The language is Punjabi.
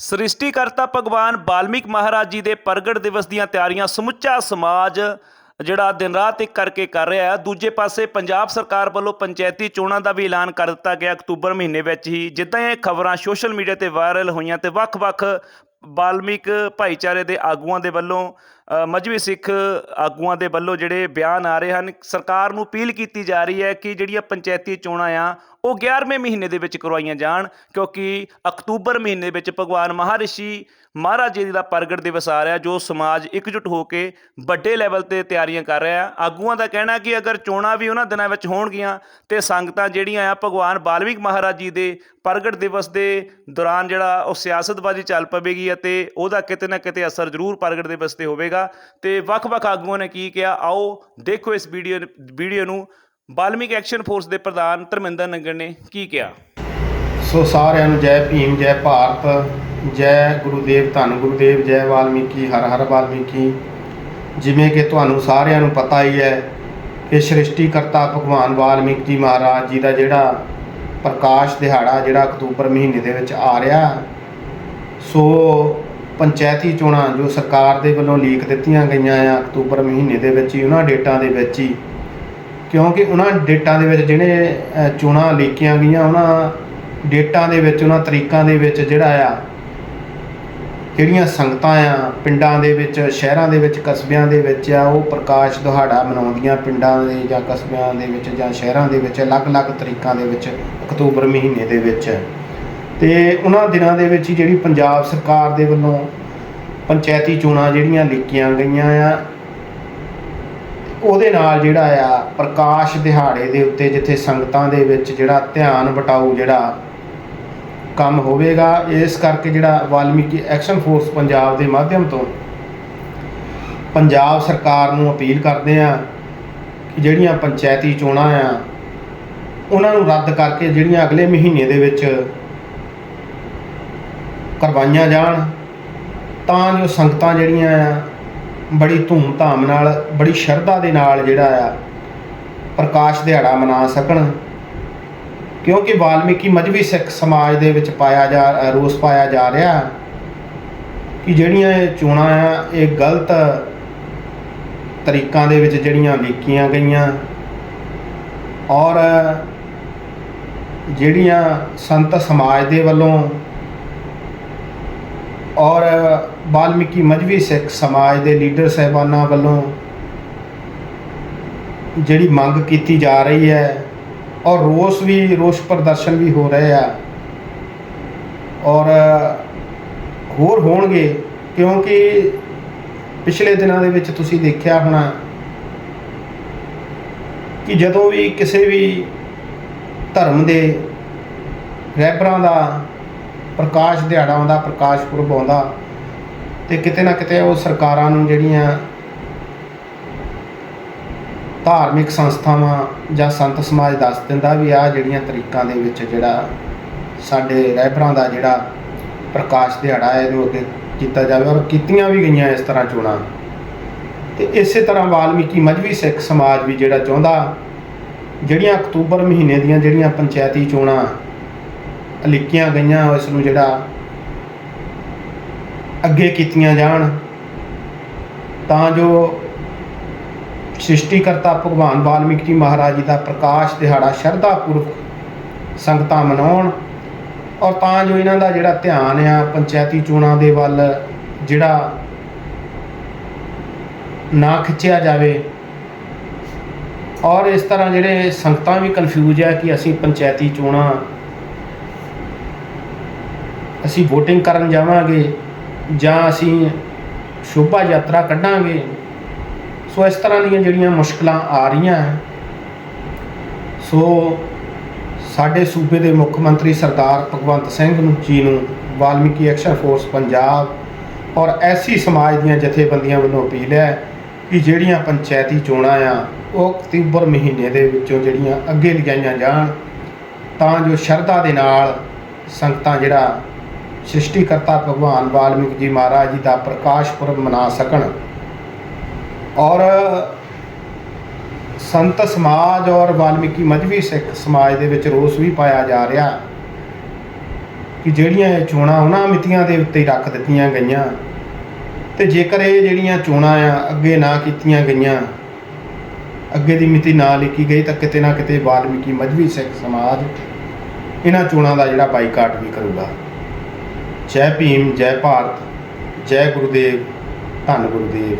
ਸ੍ਰਿਸ਼ਟੀਕਰਤਾ ਭਗਵਾਨ ਵਾਲਮੀਕ ਮਹਾਰਾਜ ਜੀ ਦੇ ਪ੍ਰਗਟ ਦਿਵਸ ਦੀਆਂ ਤਿਆਰੀਆਂ, ਸਮੁੱਚਾ ਸਮਾਜ ਜਿਹੜਾ ਦਿਨ ਰਾਤ ਇੱਕ ਕਰਕੇ ਕਰ ਰਿਹਾ ਹੈ। ਦੂਜੇ ਪਾਸੇ ਪੰਜਾਬ ਸਰਕਾਰ ਵੱਲੋਂ ਪੰਚਾਇਤੀ ਚੋਣਾਂ ਦਾ ਵੀ ਐਲਾਨ ਕਰ ਦਿੱਤਾ ਗਿਆ ਅਕਤੂਬਰ ਮਹੀਨੇ ਵਿੱਚ ਹੀ, ਜਿੱਦਾਂ ਇਹ ਖਬਰਾਂ ਸੋਸ਼ਲ ਮੀਡੀਆ ਤੇ ਵਾਇਰਲ ਹੋਈਆਂ ਤੇ ਵੱਖ-ਵੱਖ ਬਾਲਮਿਕ ਭਾਈਚਾਰੇ ਦੇ ਆਗੂਆਂ ਦੇ ਵੱਲੋਂ ਅ, ਸਿੱਖ ਆਗੂਆਂ ਦੇ ਵੱਲੋਂ ਜਿਹੜੇ ਬਿਆਨ ਆ ਰਹੇ ਹਨ ਸਰਕਾਰ ਨੂੰ ਅਪੀਲ ਕੀਤੀ ਜਾ ਰਹੀ ਹੈ ਕਿ ਜਿਹੜੀਆਂ ਪੰਚਾਇਤੀ ਚੋਣਾਂ ਆ ਉਹ 11ਵੇਂ ਮਹੀਨੇ ਦੇ ਵਿੱਚ ਕਰਵਾਈਆਂ ਜਾਣ ਕਿਉਂਕਿ ਅਕਤੂਬਰ ਮਹੀਨੇ ਵਿੱਚ ਭਗਵਾਨ ਮਹਾਰਿਸ਼ੀ ਮਹਾਰਾਜ ਜੀ ਦਾ ਪ੍ਰਗਟ ਦਿਵਸ ਆ ਰਿਹਾ ਜੋ ਸਮਾਜ ਇਕਜੁੱਟ ਹੋ ਕੇ ਵੱਡੇ ਲੈਵਲ ਤੇ ਤਿਆਰੀਆਂ ਕਰ ਰਿਹਾ। ਆਗੂਆਂ ਦਾ ਕਹਿਣਾ ਕਿ ਅਗਰ ਚੋਣਾਂ ਵੀ ਉਹਨਾਂ ਦਿਨਾਂ ਵਿੱਚ ਹੋਣਗੀਆਂ ਤੇ ਸੰਗਤਾਂ ਜਿਹੜੀਆਂ ਆ ਭਗਵਾਨ ਵਾਲਮੀਕ ਮਹਾਰਾਜ ਜੀ ਦੇ ਪ੍ਰਗਟ ਦਿਵਸ ਦੇ ਦੌਰਾਨ ਜਿਹੜਾ ਉਹ ਸਿਆਸਤਬਾਜ਼ੀ ਚੱਲ ਪਵੇਗੀ ਅਤੇ ਉਹਦਾ ਕਿਤੇ ਨਾ ਕਿਤੇ ਅਸਰ ਜ਼ਰੂਰ ਪ੍ਰਗਟ ਦਿਵਸ ਤੇ ਹੋਵੇਗਾ। ਤੇ ਵੱਖ-ਵੱਖ ਆਗੂਆਂ ਨੇ ਕੀ ਕਿਹਾ? ਆਓ ਦੇਖੋ ਇਸ ਵੀਡੀਓ ਵੀਡੀਓ ਨੂੰ। ਵਾਲਮੀਕ ਐਕਸ਼ਨ ਫੋਰਸ ਦੇ ਪ੍ਰਧਾਨ ਧਰਮਿੰਦਰ ਨੰਗਰ ਨੇ ਕੀ ਕਿਹਾ? ਸੋ ਸਾਰਿਆਂ ਨੂੰ ਜੈ ਭੀਮ, ਜੈ ਭਾਰਤ, ਜੈ ਗੁਰੂਦੇਵ ਧੰਨ ਗੁਰੂਦੇਵ, ਜੈ ਵਾਲਮੀਕੀ, ਹਰ ਹਰ ਵਾਲਮੀਕੀ। ਜਿਵੇਂ ਕਿ ਤੁਹਾਨੂੰ ਸਾਰਿਆਂ ਨੂੰ ਪਤਾ ਹੀ ਹੈ ਕਿ ਸ੍ਰਿਸ਼ਟੀਕਰਤਾ ਭਗਵਾਨ ਵਾਲਮੀਕ ਜੀ ਮਹਾਰਾਜ ਜੀ ਦਾ ਜਿਹੜਾ ਪ੍ਰਕਾਸ਼ ਦਿਹਾੜਾ, ਜਿਹੜਾ ਅਕਤੂਬਰ ਮਹੀਨੇ ਦੇ ਵਿੱਚ ਆ ਰਿਹਾ, ਸੋ ਪੰਚਾਇਤੀ ਚੋਣਾਂ ਜੋ ਸਰਕਾਰ ਦੇ ਵੱਲੋਂ ਲੀਕ ਦਿੱਤੀਆਂ ਗਈਆਂ ਆ ਅਕਤੂਬਰ ਮਹੀਨੇ ਦੇ ਵਿੱਚ ਹੀ, ਉਹਨਾਂ ਡੇਟਾਂ ਦੇ ਵਿੱਚ ਹੀ। ਕਿਉਂਕਿ ਉਹਨਾਂ ਡੇਟਾਂ ਦੇ ਵਿੱਚ ਜਿਹੜੇ ਚੋਣਾਂ ਲੀਕੀਆਂ ਗਈਆਂ, ਉਹਨਾਂ ਡੇਟਾਂ ਦੇ ਵਿੱਚ, ਉਹਨਾਂ ਤਰੀਕਾਂ ਦੇ ਵਿੱਚ ਜਿਹੜਾ ਆ, ਜਿਹੜੀਆਂ ਸੰਗਤਾਂ ਆ, ਪਿੰਡਾਂ ਦੇ ਵਿੱਚ, ਸ਼ਹਿਰਾਂ ਦੇ ਵਿੱਚ, ਕਸਬਿਆਂ ਦੇ ਵਿੱਚ ਆ, ਉਹ ਪ੍ਰਕਾਸ਼ ਦਿਹਾੜਾ ਮਨਾਉਂਦੀਆਂ ਪਿੰਡਾਂ ਦੇ ਜਾਂ ਕਸਬਿਆਂ ਦੇ ਵਿੱਚ ਜਾਂ ਸ਼ਹਿਰਾਂ ਦੇ ਵਿੱਚ, ਅਲੱਗ-ਅਲੱਗ ਤਰੀਕਾਂ ਦੇ ਵਿੱਚ ਅਕਤੂਬਰ ਮਹੀਨੇ ਦੇ ਵਿੱਚ। ਤੇ ਉਹਨਾਂ ਦਿਨਾਂ ਦੇ ਵਿੱਚ ਹੀ ਜਿਹੜੀ ਪੰਜਾਬ ਸਰਕਾਰ ਦੇ ਵੱਲੋਂ ਪੰਚਾਇਤੀ ਚੋਣਾਂ ਜਿਹੜੀਆਂ ਲਿਖੀਆਂ ਗਈਆਂ ਆ, ਉਹਦੇ ਨਾਲ ਜਿਹੜਾ ਆ ਪ੍ਰਕਾਸ਼ ਦਿਹਾੜੇ ਦੇ ਉੱਤੇ ਜਿੱਥੇ ਸੰਗਤਾਂ ਦੇ ਵਿੱਚ ਜਿਹੜਾ ਧਿਆਨ ਵਟਾਊ ਜਿਹੜਾ ਕੰਮ ਹੋਵੇਗਾ, ਇਸ ਕਰਕੇ ਜਿਹੜਾ ਵਾਲਮੀਕੀ ਐਕਸ਼ਨ ਫੋਰਸ ਪੰਜਾਬ ਦੇ ਮਾਧਿਅਮ ਤੋਂ ਪੰਜਾਬ ਸਰਕਾਰ ਨੂੰ ਅਪੀਲ ਕਰਦੇ ਆ ਕਿ ਜਿਹੜੀਆਂ ਪੰਚਾਇਤੀ ਚੋਣਾਂ ਆ, ਉਹਨਾਂ ਨੂੰ ਰੱਦ ਕਰਕੇ ਜਿਹੜੀਆਂ ਅਗਲੇ ਮਹੀਨੇ ਦੇ ਵਿੱਚ ਕਰਵਾਈਆਂ ਜਾਣ, ਤਾਂ ਜੋ ਸੰਗਤਾਂ ਜਿਹੜੀਆਂ ਆ, ਬੜੀ ਧੂਮ-ਧਾਮ ਨਾਲ, ਬੜੀ ਸ਼ਰਧਾ ਦੇ ਨਾਲ ਜਿਹੜਾ ਆ, ਪ੍ਰਕਾਸ਼ ਦਿਹਾੜਾ ਮਨਾ ਸਕਣ। ਕਿਉਂਕਿ ਵਾਲਮੀਕੀ ਮਜਬੀ ਸਿੱਖ ਸਮਾਜ ਦੇ ਵਿੱਚ ਪਾਇਆ ਜਾ, ਰੋਸ ਪਾਇਆ ਜਾ ਰਿਹਾ ਕਿ ਜਿਹੜੀਆਂ ਇਹ ਚੋਣਾਂ ਆ, ਇਹ ਗਲਤ ਤਰੀਕਾਂ ਦੇ ਵਿੱਚ ਜਿਹੜੀਆਂ ਲੀਕੀਆਂ ਗਈਆਂ ਔਰ ਜਿਹੜੀਆਂ ਸੰਤ ਸਮਾਜ ਦੇ ਵੱਲੋਂ ਔਰ ਵਾਲਮੀਕੀ ਮਜਬੀ ਸਿੱਖ ਸਮਾਜ ਦੇ ਲੀਡਰ ਸਹਿਬਾਨਾਂ ਵੱਲੋਂ ਜਿਹੜੀ ਮੰਗ ਕੀਤੀ ਜਾ ਰਹੀ ਹੈ ਔਰ ਰੋਸ ਵੀ, ਰੋਸ ਪ੍ਰਦਰਸ਼ਨ ਵੀ ਹੋ ਰਹੇ ਆ ਔਰ ਹੋਰ ਹੋਣਗੇ ਕਿਉਂਕਿ ਪਿਛਲੇ ਦਿਨਾਂ ਦੇ ਵਿੱਚ ਤੁਸੀਂ ਦੇਖਿਆ ਹੋਣਾ ਕਿ ਜਦੋਂ ਵੀ ਕਿਸੇ ਵੀ ਧਰਮ ਦੇ ਰਹਿਬਰਾਂ ਦਾ ਪ੍ਰਕਾਸ਼ ਦਿਹਾੜਾ ਆਉਂਦਾ ਪ੍ਰਕਾਸ਼ ਪੁਰਬ ਆਉਂਦਾ ਤੇ ਕਿਤੇ ਨਾ ਕਿਤੇ ਉਹ ਸਰਕਾਰਾਂ ਨੂੰ ਜਿਹੜੀਆਂ ਧਾਰਮਿਕ ਸੰਸਥਾਵਾਂ ਜਾਂ ਸੰਤ ਸਮਾਜ ਦੱਸ ਦਿੰਦਾ ਵੀ ਆ ਜਿਹੜੀਆਂ ਤਰੀਕਾਂ ਦੇ ਵਿੱਚ ਜਿਹੜਾ ਸਾਡੇ ਰਹਿਬਰਾਂ ਦਾ ਜਿਹੜਾ ਪ੍ਰਕਾਸ਼ ਦਿਹਾੜਾ ਹੈ, ਇਹਨੂੰ ਅੱਗੇ ਕੀਤਾ ਜਾਵੇ ਔਰ ਕੀਤੀਆਂ ਵੀ ਗਈਆਂ ਇਸ ਤਰ੍ਹਾਂ ਚੋਣਾਂ। ਤੇ ਇਸੇ ਤਰ੍ਹਾਂ ਵਾਲਮੀਕੀ ਮਜਬੀ ਸਿੱਖ ਸਮਾਜ ਵੀ ਜਿਹੜਾ ਚਾਹੁੰਦਾ, ਜਿਹੜੀਆਂ ਅਕਤੂਬਰ ਮਹੀਨੇ ਦੀਆਂ ਜਿਹੜੀਆਂ ਪੰਚਾਇਤੀ ਚੋਣਾਂ ਲਿਖੀਆਂ ਗਈਆਂ, ਇਸ ਨੂੰ ਜਿਹੜਾ ਅੱਗੇ ਕੀਤੀਆਂ ਜਾਣ, ਤਾਂ ਜੋ ਸ੍ਰਿਸ਼ਟੀਕਰਤਾ ਭਗਵਾਨ ਵਾਲਮੀਕ ਜੀ ਮਹਾਰਾਜ ਜੀ ਦਾ ਪ੍ਰਕਾਸ਼ ਦਿਹਾੜਾ ਸ਼ਰਧਾ ਪੂਰਵਕ ਸੰਗਤਾਂ ਮਨਾਉਣ ਔਰ ਤਾਂ ਜੋ ਇਹਨਾਂ ਦਾ ਜਿਹੜਾ ਧਿਆਨ ਆ, ਪੰਚਾਇਤੀ ਚੋਣਾਂ ਦੇ ਵੱਲ ਜਿਹੜਾ ਨਾ ਖਿੱਚਿਆ ਜਾਵੇ ਔਰ ਇਸ ਤਰ੍ਹਾਂ ਜਿਹੜੇ ਸੰਗਤਾਂ ਵੀ ਕਨਫਿਊਜ਼ ਹੈ ਕਿ ਅਸੀਂ ਪੰਚਾਇਤੀ ਚੋਣਾਂ ਅਸੀਂ VOTING ਕਰਨ ਜਾਵਾਂਗੇ ਜਾਂ ਅਸੀਂ ਸ਼ੋਭਾ ਯਾਤਰਾ ਕੱਢਾਂਗੇ। ਸੋ ਇਸ ਤਰ੍ਹਾਂ ਦੀਆਂ ਜਿਹੜੀਆਂ ਮੁਸ਼ਕਲਾਂ ਆ ਰਹੀਆਂ ਸੋ ਸਾਡੇ ਸੂਬੇ ਦੇ ਮੁੱਖ ਮੰਤਰੀ ਸਰਦਾਰ ਭਗਵੰਤ ਸਿੰਘ ਨੂੰ ਜੀ ਨੂੰ ਵਾਲਮੀਕੀ ਐਕਸ਼ਨ ਫੋਰਸ ਪੰਜਾਬ ਔਰ ਐਸੀ ਸਮਾਜ ਦੀਆਂ ਜਥੇਬੰਦੀਆਂ ਵੱਲੋਂ ਅਪੀਲ ਹੈ ਕਿ ਜਿਹੜੀਆਂ ਪੰਚਾਇਤੀ ਚੋਣਾਂ ਆ, ਉਹ ਅਕਤੂਬਰ ਮਹੀਨੇ ਦੇ ਵਿੱਚੋਂ ਜਿਹੜੀਆਂ ਅੱਗੇ ਲਿਜਾਈਆਂ ਜਾਣ, ਤਾਂ ਜੋ ਸ਼ਰਧਾ ਦੇ ਨਾਲ ਸੰਗਤਾਂ ਜਿਹੜਾ ਸ੍ਰਿਸ਼ਟੀਕਰਤਾ ਭਗਵਾਨ ਵਾਲਮੀਕ ਜੀ ਮਹਾਰਾਜ ਜੀ ਦਾ ਪ੍ਰਕਾਸ਼ ਪੁਰਬ ਮਨਾ ਸਕਣ। ਔਰ ਸੰਤ ਸਮਾਜ ਔਰ ਵਾਲਮੀਕੀ ਮਜਬੀ ਸਿੱਖ ਸਮਾਜ ਦੇ ਵਿੱਚ ਰੋਸ ਵੀ ਪਾਇਆ ਜਾ ਰਿਹਾ ਕਿ ਜਿਹੜੀਆਂ ਇਹ ਚੋਣਾਂ ਉਹਨਾਂ ਮਿਤੀਆਂ ਦੇ ਉੱਤੇ ਰੱਖ ਦਿੱਤੀਆਂ ਗਈਆਂ ਤੇ ਜੇਕਰ ਇਹ ਜਿਹੜੀਆਂ ਚੋਣਾਂ ਆ ਅੱਗੇ ਨਾ ਕੀਤੀਆਂ ਗਈਆਂ, ਅੱਗੇ ਦੀ ਮਿਤੀ ਨਾ ਲਿਖੀ ਗਈ ਤਾਂ ਕਿਤੇ ਨਾ ਕਿਤੇ ਵਾਲਮੀਕੀ ਮਜਬੀ ਸਿੱਖ ਸਮਾਜ ਇਹਨਾਂ ਚੋਣਾਂ ਦਾ ਜਿਹੜਾ ਬਾਈਕਾਟ ਵੀ ਕਰੂਗਾ। ਜੈ ਭੀਮ ਜੈ ਭਾਰਤ ਜੈ ਗੁਰੂਦੇਵ ਧੰਨ ਗੁਰੂਦੇਵ।